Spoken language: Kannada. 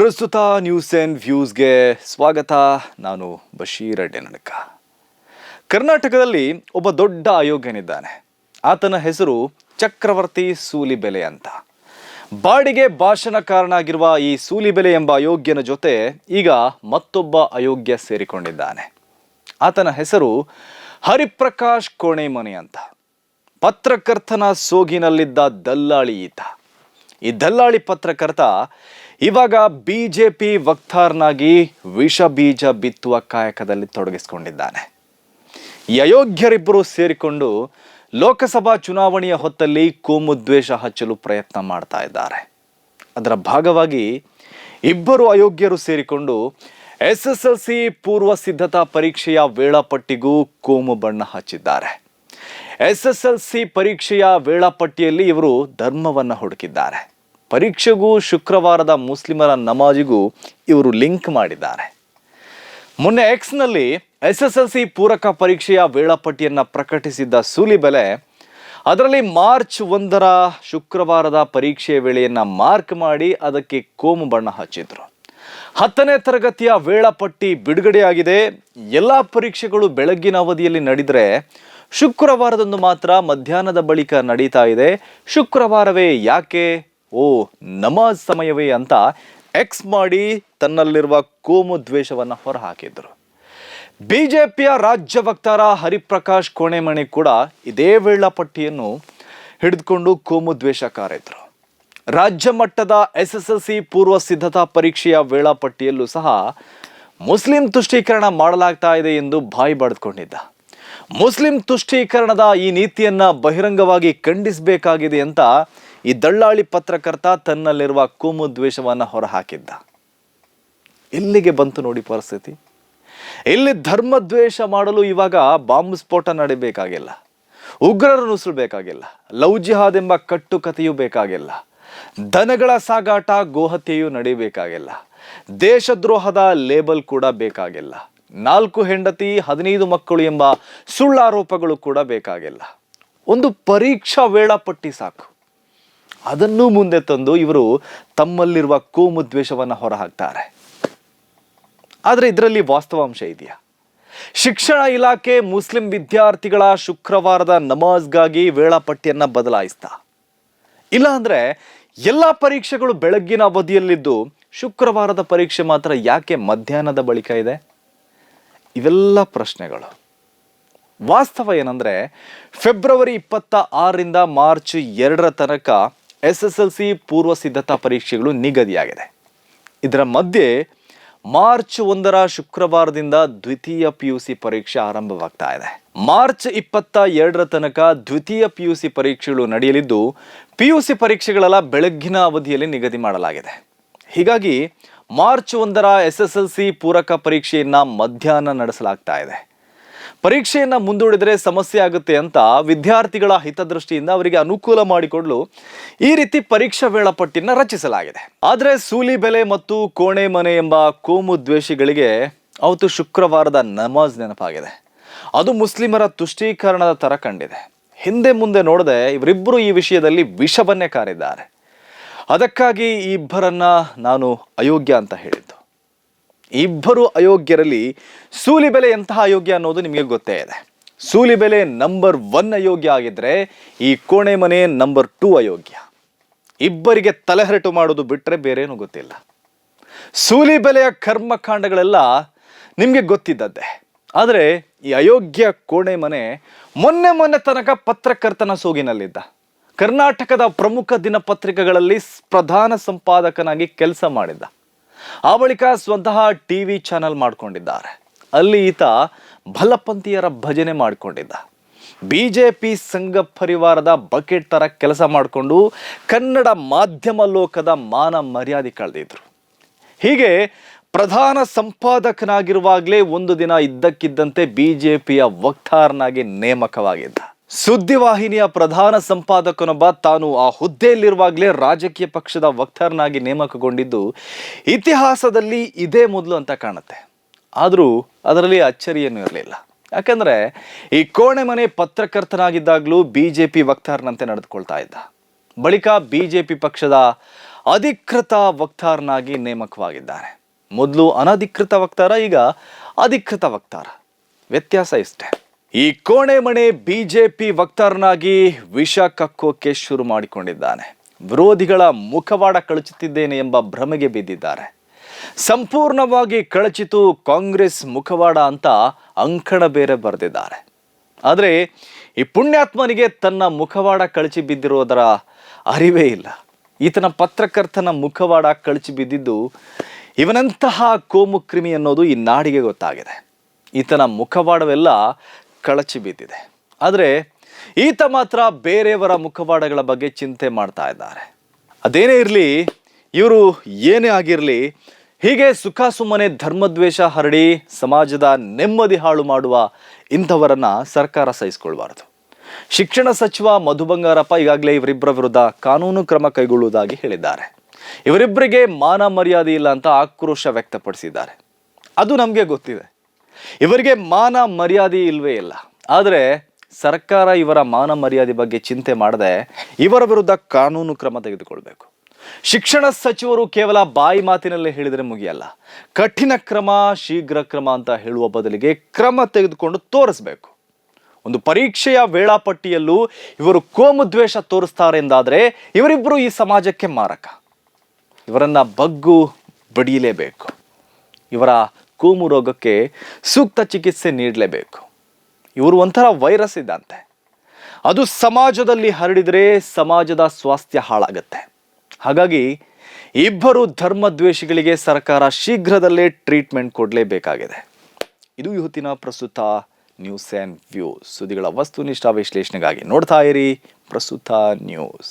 ಪ್ರಸ್ತುತ ನ್ಯೂಸ್ ಆ್ಯಂಡ್ ವ್ಯೂಸ್ಗೆ ಸ್ವಾಗತ. ನಾನು ಬಶೀರ್ ಅಡ್ಡೆನಡಕ. ಕರ್ನಾಟಕದಲ್ಲಿ ಒಬ್ಬ ದೊಡ್ಡ ಅಯೋಗ್ಯನಿದ್ದಾನೆ ಆತನ ಹೆಸರು ಚಕ್ರವರ್ತಿ ಸೂಲಿಬೆಲೆ ಅಂತ. ಬಾಡಿಗೆ ಭಾಷಣ ಕಾರಣ ಆಗಿರುವ ಈ ಸೂಲಿಬೆಲೆ ಎಂಬ ಅಯೋಗ್ಯನ ಜೊತೆ ಈಗ ಮತ್ತೊಬ್ಬ ಅಯೋಗ್ಯ ಸೇರಿಕೊಂಡಿದ್ದಾನೆ. ಆತನ ಹೆಸರು ಹರಿಪ್ರಕಾಶ್ ಕೋಣೆಮನೆ ಅಂತ. ಪತ್ರಕರ್ತನ ಸೋಗಿನಲ್ಲಿದ್ದ ದಲ್ಲಾಳಿ ಈತ. ಈ ದಲ್ಲಾಳಿ ಪತ್ರಕರ್ತ ಇವಾಗ ಬಿ ಜೆ ಪಿ ವಕ್ತಾರನಾಗಿ ವಿಷ ಬೀಜ ಬಿತ್ತುವ ಕಾಯಕದಲ್ಲಿ ತೊಡಗಿಸಿಕೊಂಡಿದ್ದಾನೆ. ಅಯೋಗ್ಯರಿಬ್ಬರು ಸೇರಿಕೊಂಡು ಲೋಕಸಭಾ ಚುನಾವಣೆಯ ಹೊತ್ತಲ್ಲಿ ಕೋಮುದ್ವೇಷ ಹಚ್ಚಲು ಪ್ರಯತ್ನ ಮಾಡ್ತಾ ಇದ್ದಾರೆ. ಅದರ ಭಾಗವಾಗಿ ಇಬ್ಬರು ಅಯೋಗ್ಯರು ಸೇರಿಕೊಂಡು ಎಸ್ ಎಸ್ ಎಲ್ ಸಿ ಪೂರ್ವ ಸಿದ್ಧತಾ ಪರೀಕ್ಷೆಯ ವೇಳಾಪಟ್ಟಿಗೂ ಕೋಮು ಬಣ್ಣ ಹಚ್ಚಿದ್ದಾರೆ. ಎಸ್ ಎಸ್ ಎಲ್ ಸಿ ಪರೀಕ್ಷೆಯ ವೇಳಾಪಟ್ಟಿಯಲ್ಲಿ ಇವರು ಧರ್ಮವನ್ನು ಹುಡುಕಿದ್ದಾರೆ. ಪರೀಕ್ಷೆಗೂ ಶುಕ್ರವಾರದ ಮುಸ್ಲಿಮರ ನಮಾಜಿಗೂ ಇವರು ಲಿಂಕ್ ಮಾಡಿದ್ದಾರೆ. ಮೊನ್ನೆ ಎಕ್ಸ್ನಲ್ಲಿ ಎಸ್ ಎಸ್ ಎಲ್ ಸಿ ಪೂರಕ ಪರೀಕ್ಷೆಯ ವೇಳಾಪಟ್ಟಿಯನ್ನು ಪ್ರಕಟಿಸಿದ್ದ ಸೂಲಿಬೆಲೆ, ಅದರಲ್ಲಿ ಮಾರ್ಚ್ ಒಂದರ ಶುಕ್ರವಾರದ ಪರೀಕ್ಷೆಯ ವೇಳೆಯನ್ನು ಮಾರ್ಕ್ ಮಾಡಿ ಅದಕ್ಕೆ ಕೋಮು ಬಣ್ಣ ಹಚ್ಚಿದ್ರು. ಹತ್ತನೇ ತರಗತಿಯ ವೇಳಾಪಟ್ಟಿ ಬಿಡುಗಡೆಯಾಗಿದೆ. ಎಲ್ಲ ಪರೀಕ್ಷೆಗಳು ಬೆಳಗ್ಗಿನ ಅವಧಿಯಲ್ಲಿ ನಡೆದರೆ ಶುಕ್ರವಾರದಂದು ಮಾತ್ರ ಮಧ್ಯಾಹ್ನದ ಬಳಿಕ ನಡೀತಾ ಇದೆ. ಶುಕ್ರವಾರವೇ ಯಾಕೆ? ಓ, ನಮಾಜ್ ಸಮಯವೇ ಅಂತ ಎಕ್ಸ್ ಮಾಡಿ ತನ್ನಲ್ಲಿರುವ ಕೋಮು ದ್ವೇಷವನ್ನು ಹೊರಹಾಕಿದ್ರು. ಪಿಯ ರಾಜ್ಯ ವಕ್ತಾರ ಹರಿಪ್ರಕಾಶ್ ಕೋಣೆಮಣಿ ಕೂಡ ಇದೇ ವೇಳಾಪಟ್ಟಿಯನ್ನು ಹಿಡಿದುಕೊಂಡು ಕೋಮು ದ್ವೇಷ ಕಾರಿದ್ರು. ರಾಜ್ಯ ಮಟ್ಟದ ಎಸ್ ಎಸ್ ಎಲ್ ಸಿ ಪೂರ್ವ ಸಿದ್ಧತಾ ಪರೀಕ್ಷೆಯ ವೇಳಾಪಟ್ಟಿಯಲ್ಲೂ ಸಹ ಮುಸ್ಲಿಂ ತುಷ್ಟೀಕರಣ ಮಾಡಲಾಗ್ತಾ ಇದೆ ಎಂದು ಬಾಯಿ ಬಡಿದುಕೊಂಡಿದ್ದ. ಮುಸ್ಲಿಂ ತುಷ್ಟೀಕರಣದ ಈ ನೀತಿಯನ್ನು ಬಹಿರಂಗವಾಗಿ ಖಂಡಿಸಬೇಕಾಗಿದೆ ಅಂತ ಈ ದಳ್ಳಾಳಿ ಪತ್ರಕರ್ತ ತನ್ನಲ್ಲಿರುವ ಕೋಮು ದ್ವೇಷವನ್ನು ಹೊರಹಾಕಿದ್ದ. ಎಲ್ಲಿಗೆ ಬಂತು ನೋಡಿ ಪರಿಸ್ಥಿತಿ? ಇಲ್ಲಿ ಧರ್ಮದ್ವೇಷ ಮಾಡಲು ಇವಾಗ ಬಾಂಬ್ ಸ್ಫೋಟ ನಡಿಬೇಕಾಗಿಲ್ಲ. ಉಗ್ರರು ನುಸುಳಬೇಕಾಗಿಲ್ಲ. ಲವ್ ಜಿಹಾದ್ ಎಂಬ ಕಟ್ಟುಕತೆಯೂ ಬೇಕಾಗಿಲ್ಲ. ದನಗಳ ಸಾಗಾಟ, ಗೋಹತ್ಯೆಯೂ ನಡೀಬೇಕಾಗಿಲ್ಲ. ದೇಶದ್ರೋಹದ ಲೇಬಲ್ ಕೂಡ ಬೇಕಾಗಿಲ್ಲ. ನಾಲ್ಕು ಹೆಂಡತಿ, ಹದಿನೈದು ಮಕ್ಕಳು ಎಂಬ ಸುಳ್ಳಾರೋಪಗಳು ಕೂಡ ಬೇಕಾಗಿಲ್ಲ. ಒಂದು ಪರೀಕ್ಷಾ ವೇಳಾಪಟ್ಟಿ ಸಾಕು. ಅದನ್ನೂ ಮುಂದೆ ತಂದು ಇವರು ತಮ್ಮಲ್ಲಿರುವ ಕೋಮು ದ್ವೇಷವನ್ನು ಹೊರಹಾಕ್ತಾರೆ. ಆದರೆ ಇದರಲ್ಲಿ ವಾಸ್ತವಾಂಶ ಇದೆಯಾ? ಶಿಕ್ಷಣ ಇಲಾಖೆ ಮುಸ್ಲಿಂ ವಿದ್ಯಾರ್ಥಿಗಳ ಶುಕ್ರವಾರದ ನಮಾಜ್ಗಾಗಿ ವೇಳಾಪಟ್ಟಿಯನ್ನು ಬದಲಾಯಿಸ್ತಾ? ಇಲ್ಲ ಅಂದರೆ ಎಲ್ಲ ಪರೀಕ್ಷೆಗಳು ಬೆಳಗ್ಗಿನ ಅವಧಿಯಲ್ಲಿದ್ದು ಶುಕ್ರವಾರದ ಪರೀಕ್ಷೆ ಮಾತ್ರ ಯಾಕೆ ಮಧ್ಯಾಹ್ನದ ಬಳಿಕ ಇದೆ? ಇವೆಲ್ಲ ಪ್ರಶ್ನೆಗಳು. ವಾಸ್ತವ ಏನಂದರೆ ಫೆಬ್ರವರಿ ಇಪ್ಪತ್ತ ಆರರಿಂದ ಮಾರ್ಚ್ ಎರಡರ ತನಕ ಎಸ್ ಎಸ್ ಎಲ್ ಸಿ ಪೂರ್ವ ಸಿದ್ಧತಾ ಪರೀಕ್ಷೆಗಳು ನಿಗದಿಯಾಗಿದೆ. ಇದರ ಮಧ್ಯೆ ಮಾರ್ಚ್ ಒಂದರ ಶುಕ್ರವಾರದಿಂದ ದ್ವಿತೀಯ ಪಿ ಯು ಸಿ ಪರೀಕ್ಷೆ ಆರಂಭವಾಗ್ತಾ ಇದೆ. ಮಾರ್ಚ್ ಇಪ್ಪತ್ತ ಎರಡರ ತನಕ ದ್ವಿತೀಯ ಪಿ ಯು ಸಿ ಪರೀಕ್ಷೆಗಳು ನಡೆಯಲಿದ್ದು ಪಿ ಯು ಸಿ ಪರೀಕ್ಷೆಗಳೆಲ್ಲ ಬೆಳಗ್ಗಿನ ಅವಧಿಯಲ್ಲಿ ನಿಗದಿ ಮಾಡಲಾಗಿದೆ. ಹೀಗಾಗಿ ಮಾರ್ಚ್ ಒಂದರ ಎಸ್ ಎಸ್ ಎಲ್ ಸಿ ಪೂರಕ ಪರೀಕ್ಷೆಯನ್ನು ಮಧ್ಯಾಹ್ನ ನಡೆಸಲಾಗ್ತಾ ಇದೆ. ಪರೀಕ್ಷೆಯನ್ನ ಮುಂದೂಡಿದರೆ ಸಮಸ್ಯೆ ಆಗುತ್ತೆ ಅಂತ ವಿದ್ಯಾರ್ಥಿಗಳ ಹಿತದೃಷ್ಟಿಯಿಂದ ಅವರಿಗೆ ಅನುಕೂಲ ಮಾಡಿಕೊಡಲು ಈ ರೀತಿ ಪರೀಕ್ಷಾ ವೇಳಾಪಟ್ಟಿನ ರಚಿಸಲಾಗಿದೆ. ಆದರೆ ಸೂಲಿಬೆಲೆ ಮತ್ತು ಕೋಣೆ ಮನೆ ಎಂಬ ಕೋಮು ದ್ವೇಷಿಗಳಿಗೆ ಅವತ್ತು ಶುಕ್ರವಾರದ ನಮಾಜ್ ನೆನಪಾಗಿದೆ. ಅದು ಮುಸ್ಲಿಮರ ತುಷ್ಟೀಕರಣದ ತರ ಕಂಡಿದೆ. ಹಿಂದೆ ಮುಂದೆ ನೋಡದೆ ಇವರಿಬ್ಬರು ಈ ವಿಷಯದಲ್ಲಿ ವಿಷವನ್ನೇ ಕಾರಿದ್ದಾರೆ. ಅದಕ್ಕಾಗಿ ಈ ಇಬ್ಬರನ್ನ ನಾನು ಅಯೋಗ್ಯ ಅಂತ ಹೇಳಿದ್ದು. ಇಬ್ಬರು ಅಯೋಗ್ಯರಲ್ಲಿ ಸೂಲಿಬೆಲೆ ಎಂತಹ ಅಯೋಗ್ಯ ಅನ್ನೋದು ನಿಮಗೆ ಗೊತ್ತೇ ಇದೆ. ಸೂಲಿಬೆಲೆ ನಂಬರ್ ಒನ್ ಅಯೋಗ್ಯ ಆಗಿದ್ರೆ ಈ ಕೋಣೆ ಮನೆ ನಂಬರ್ ಟೂ ಅಯೋಗ್ಯ. ಇಬ್ಬರಿಗೆ ತಲೆಹರಟು ಮಾಡೋದು ಬಿಟ್ಟರೆ ಬೇರೇನು ಗೊತ್ತಿಲ್ಲ. ಸೂಲಿಬೆಲೆಯ ಕರ್ಮಕಾಂಡಗಳೆಲ್ಲ ನಿಮಗೆ ಗೊತ್ತಿದ್ದದ್ದೇ. ಆದರೆ ಈ ಅಯೋಗ್ಯ ಕೋಣೆ ಮನೆ ಮೊನ್ನೆ ಮೊನ್ನೆ ತನಕ ಪತ್ರಕರ್ತನ ಸೋಗಿನಲ್ಲಿದ್ದ. ಕರ್ನಾಟಕದ ಪ್ರಮುಖ ದಿನಪತ್ರಿಕೆಗಳಲ್ಲಿ ಪ್ರಧಾನ ಸಂಪಾದಕನಾಗಿ ಕೆಲಸ ಮಾಡಿದ್ದ. ಆ ಬಳಿಕ ಸ್ವತಃ ಟಿ ವಿ ಚಾನೆಲ್ ಮಾಡ್ಕೊಂಡಿದ್ದಾರೆ. ಅಲ್ಲಿ ಈತ ಬಲಪಂಥೀಯರ ಭಜನೆ ಮಾಡಿಕೊಂಡಿದ್ದ. ಪಿ ಸಂಘ ಪರಿವಾರದ ಬಕೆಟ್ ಥರ ಕೆಲಸ ಮಾಡಿಕೊಂಡು ಕನ್ನಡ ಮಾಧ್ಯಮ ಲೋಕದ ಮಾನ ಮರ್ಯಾದೆ ಕಳೆದಿದ್ರು. ಹೀಗೆ ಪ್ರಧಾನ ಸಂಪಾದಕನಾಗಿರುವಾಗಲೇ ಒಂದು ದಿನ ಇದ್ದಕ್ಕಿದ್ದಂತೆ ಬಿ ಜೆ ಪಿಯ ವಕ್ತಾರನಾಗಿ ನೇಮಕವಾಗಿದ್ದ. ಸುದ್ದಿವಾಹಿನಿಯ ಪ್ರಧಾನ ಸಂಪಾದಕನೊಬ್ಬ ತಾನು ಆ ಹುದ್ದೆಯಲ್ಲಿರುವಾಗಲೇ ರಾಜಕೀಯ ಪಕ್ಷದ ವಕ್ತಾರನಾಗಿ ನೇಮಕಗೊಂಡಿದ್ದು ಇತಿಹಾಸದಲ್ಲಿ ಇದೇ ಮೊದಲು ಅಂತ ಕಾಣುತ್ತೆ. ಆದರೂ ಅದರಲ್ಲಿ ಅಚ್ಚರಿಯನ್ನು ಇರಲಿಲ್ಲ. ಯಾಕಂದ್ರೆ ಈ ಕೋಣೆ ಮನೆ ಪತ್ರಕರ್ತನಾಗಿದ್ದಾಗಲೂ ಪಿ ವಕ್ತಾರನಂತೆ ನಡೆದುಕೊಳ್ತಾ ಇದ್ದ. ಬಳಿಕ ಬಿ ಜೆ ಪಿ ಪಕ್ಷದ ಅಧಿಕೃತ ವಕ್ತಾರನಾಗಿ ನೇಮಕವಾಗಿದ್ದಾರೆ ಮೊದಲು ಅನಧಿಕೃತ ವಕ್ತಾರ, ಈಗ ಅಧಿಕೃತ ವಕ್ತಾರ. ವ್ಯತ್ಯಾಸ ಇಷ್ಟೇ. ಈ ಕೋಣೆ ಮಣೆ ಬಿಜೆಪಿ ವಕ್ತಾರನಾಗಿ ವಿಷ ಕಕ್ಕೋಕೆ ಶುರು ಮಾಡಿಕೊಂಡಿದ್ದಾನೆ. ವಿರೋಧಿಗಳ ಮುಖವಾಡ ಕಳಚುತ್ತಿದ್ದೇನೆ ಎಂಬ ಭ್ರಮೆಗೆ ಬಿದ್ದಿದ್ದಾರೆ. ಸಂಪೂರ್ಣವಾಗಿ ಕಳಚಿತು ಕಾಂಗ್ರೆಸ್ ಮುಖವಾಡ ಅಂತ ಅಂಕಣ ಬೇರೆ ಬರೆದಿದ್ದಾರೆ. ಆದರೆ ಈ ಪುಣ್ಯಾತ್ಮನಿಗೆ ತನ್ನ ಮುಖವಾಡ ಕಳಚಿ ಬಿದ್ದಿರೋದರ ಅರಿವೇ ಇಲ್ಲ. ಈತನ ಪತ್ರಕರ್ತನ ಮುಖವಾಡ ಕಳಚಿ ಬಿದ್ದಿದ್ದು ಇವನಂತಹ ಕೋಮುಕ್ರಿಮಿ ಅನ್ನೋದು ಈ ನಾಡಿಗೆ ಗೊತ್ತಾಗಿದೆ. ಈತನ ಮುಖವಾಡವೆಲ್ಲ ಕಳಚಿ ಬಿದ್ದಿದೆ. ಆದರೆ ಈತ ಮಾತ್ರ ಬೇರೆಯವರ ಮುಖವಾಡಗಳ ಬಗ್ಗೆ ಚಿಂತೆ ಮಾಡ್ತಾ ಇದ್ದಾರೆ. ಅದೇನೇ ಇರಲಿ, ಇವರು ಏನೇ ಆಗಿರಲಿ, ಹೀಗೆ ಸುಖ ಸುಮ್ಮನೆ ಧರ್ಮದ್ವೇಷ ಹರಡಿ ಸಮಾಜದ ನೆಮ್ಮದಿ ಹಾಳು ಮಾಡುವ ಇಂಥವರನ್ನ ಸರ್ಕಾರ ಸಹಿಸಿಕೊಳ್ಬಾರದು. ಶಿಕ್ಷಣ ಸಚಿವ ಮಧು ಬಂಗಾರಪ್ಪ ಈಗಾಗಲೇ ಇವರಿಬ್ಬರ ವಿರುದ್ಧ ಕಾನೂನು ಕ್ರಮ ಕೈಗೊಳ್ಳುವುದಾಗಿ ಹೇಳಿದ್ದಾರೆ. ಇವರಿಬ್ಬರಿಗೆ ಮಾನ ಮರ್ಯಾದೆ ಇಲ್ಲ ಅಂತ ಆಕ್ರೋಶ ವ್ಯಕ್ತಪಡಿಸಿದ್ದಾರೆ. ಅದು ನಮಗೆ ಗೊತ್ತಿದೆ. ಇವರಿಗೆ ಮಾನ ಮರ್ಯಾದೆ ಇಲ್ವೇ ಇಲ್ಲ. ಆದರೆ ಸರ್ಕಾರ ಇವರ ಮಾನ ಮರ್ಯಾದೆ ಬಗ್ಗೆ ಚಿಂತೆ ಮಾಡದೆ ಇವರ ವಿರುದ್ಧ ಕಾನೂನು ಕ್ರಮ ತೆಗೆದುಕೊಳ್ಬೇಕು. ಶಿಕ್ಷಣ ಸಚಿವರು ಕೇವಲ ಬಾಯಿ ಮಾತಿನಲ್ಲೇ ಹೇಳಿದರೆ ಮುಗಿಯಲ್ಲ. ಕಠಿಣ ಕ್ರಮ, ಶೀಘ್ರ ಕ್ರಮ ಅಂತ ಹೇಳುವ ಬದಲಿಗೆ ಕ್ರಮ ತೆಗೆದುಕೊಂಡು ತೋರಿಸ್ಬೇಕು. ಒಂದು ಪರೀಕ್ಷೆಯ ವೇಳಾಪಟ್ಟಿಯಲ್ಲೂ ಇವರು ಕೋಮು ದ್ವೇಷ ತೋರಿಸ್ತಾರೆ ಎಂದಾದರೆ ಇವರಿಬ್ಬರು ಈ ಸಮಾಜಕ್ಕೆ ಮಾರಕ. ಇವರನ್ನ ಬಗ್ಗು ಬಡಿಯಲೇಬೇಕು. ಇವರ ಕೂಮು ರೋಗಕ್ಕೆ ಸೂಕ್ತ ಚಿಕಿತ್ಸೆ ನೀಡಲೇಬೇಕು. ಇವರು ಒಂಥರ ವೈರಸ್ ಇದ್ದಂತೆ. ಅದು ಸಮಾಜದಲ್ಲಿ ಹರಡಿದರೆ ಸಮಾಜದ ಸ್ವಾಸ್ಥ್ಯ ಹಾಳಾಗುತ್ತೆ. ಹಾಗಾಗಿ ಇಬ್ಬರು ಧರ್ಮದ್ವೇಷಿಗಳಿಗೆ ಸರ್ಕಾರ ಶೀಘ್ರದಲ್ಲೇ ಟ್ರೀಟ್ಮೆಂಟ್ ಕೊಡಲೇಬೇಕಾಗಿದೆ. ಇದು ಇವತ್ತಿನ ಪ್ರಸ್ತುತ ನ್ಯೂಸ್ ಆ್ಯಂಡ್ ವ್ಯೂಸ್ ಸುದ್ದಿಗಳ ವಸ್ತುನಿಷ್ಠ ವಿಶ್ಲೇಷಣೆಗಾಗಿ ನೋಡ್ತಾ ಇರಿ ಪ್ರಸ್ತುತ ನ್ಯೂಸ್.